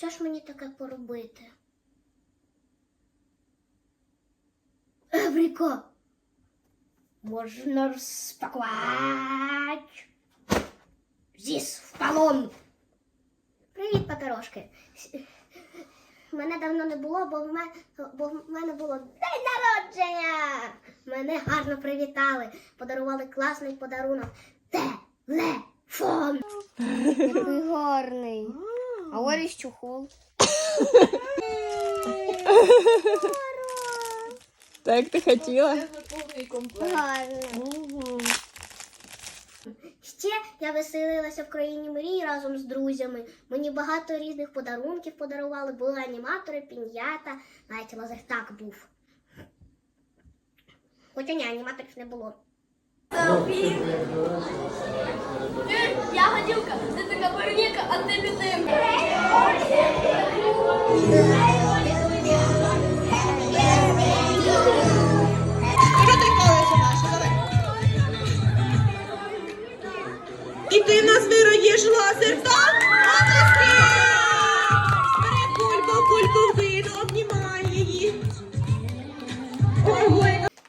Що ж мені таке поробити? Евріко! Можна розпакувати. Зіс в полон. Привіт, паперошки. Мене давно не було, бо в мене, бо в мене було день народження. Мене гарно привітали, подарували класний подарунок. Телефон. Який гарний. А ось чухол. Так ти хотіла. Гарно. Ще я веселилася в країні мрій разом з друзями. Мені багато різних подарунків подарували. Були аніматори, пін'ята, навіть лазертак був. Хоча ні, аніматорів не було. Я гадюка, ти така Козиртов області! Бере кульку, кульку вину, обнімає її.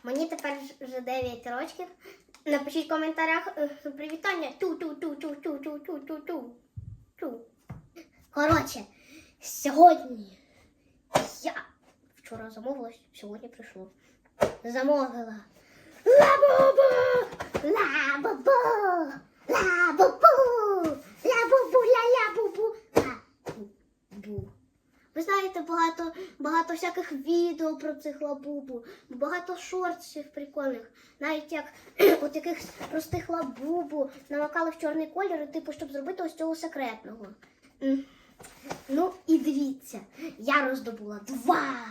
Мені тепер вже 9 років. Напишіть в коментарях е, привітання. Ту-ту-ту-ту-ту-ту-ту-ту. Ту. Коротше, сьогодні я вчора замовила, сьогодні прийшло. Замовила. Лабуба! Відео про цих лабубу, багато шортсів прикольних. Навіть як от якихось простих лабубу намакали в чорний колір, типу, щоб зробити ось цього секретного. Ну і дивіться, я роздобула два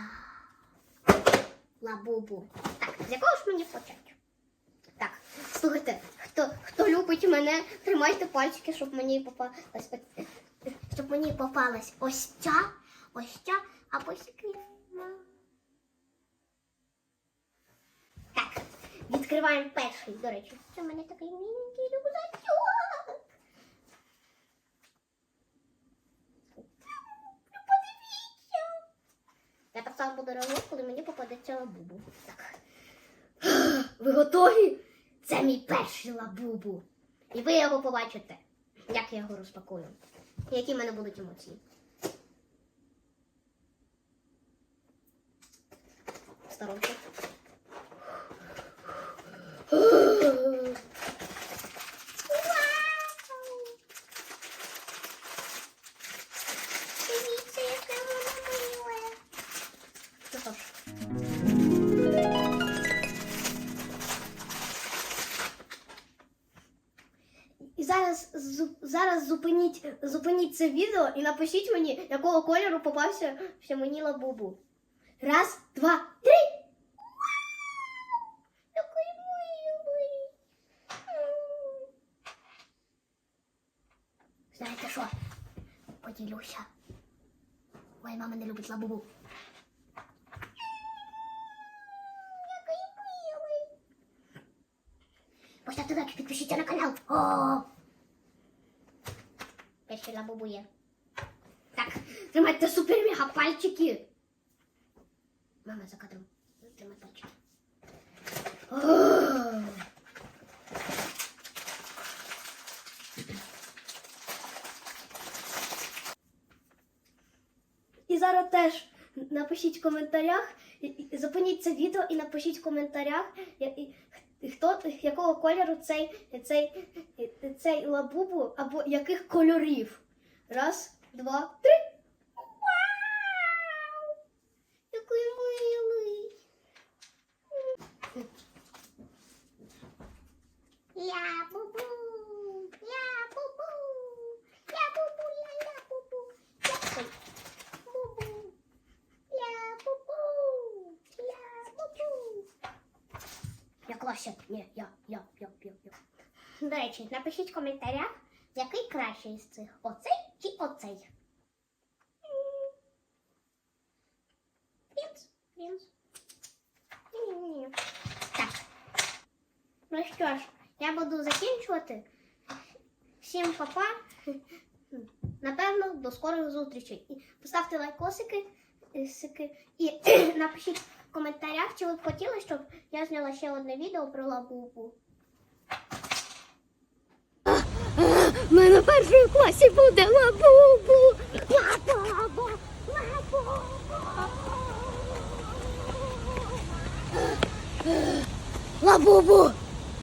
лабубу. Так, з якого ж мені почати? Так, слухайте, хто, хто любить мене, тримайте пальчики, щоб мені попалась, щоб мені попалась ось ця, ось ця, або секретна. Так, відкриваємо перший, до речі. Це в мене такий міленький рюкзачок. Подивіться. Я так само буду реагувати, коли мені попадеться лабубу. Так. Ви готові? Це мій перший лабубу. І ви його побачите, як я його розпакую. Які в мене будуть емоції. Сторонку. І зараз, зараз зупиніть, зупиніть це відео і напишіть мені, якого кольору попався ще мені лабубу. Раз, два, три. Який милий. М. Знаєте що? Поділюся. Моя мама не любить лабубу. Який милий. Поставте лайк підпишіться на канал. О! Перший лабубу є. Так, тримайте супер мега пальчики. Мама за кадром. Тримай пальчики. І зараз теж напишіть в коментарях, зупиніть це відео і напишіть в коментарях, хто якого кольору цей, цей, цей лабубу або яких кольорів. Раз, два, три. Вау! Який милий. Я клаще. Ні, я, я, я, я, я. До речі, напишіть в коментарях, який кращий з цих. Оцей чи оцей? Принц, принц. Ні-ні-ні. Так. Ну що ж, я буду закінчувати. Всім па-па. Напевно, до скорих зустрічей. Поставте лайкосики і напишіть в коментарях, чи ви б хотіли, щоб я зняла ще одне відео про лабубу. У мене в першому класі буде лабубу. Лабубу. Лабубу. Лабубу.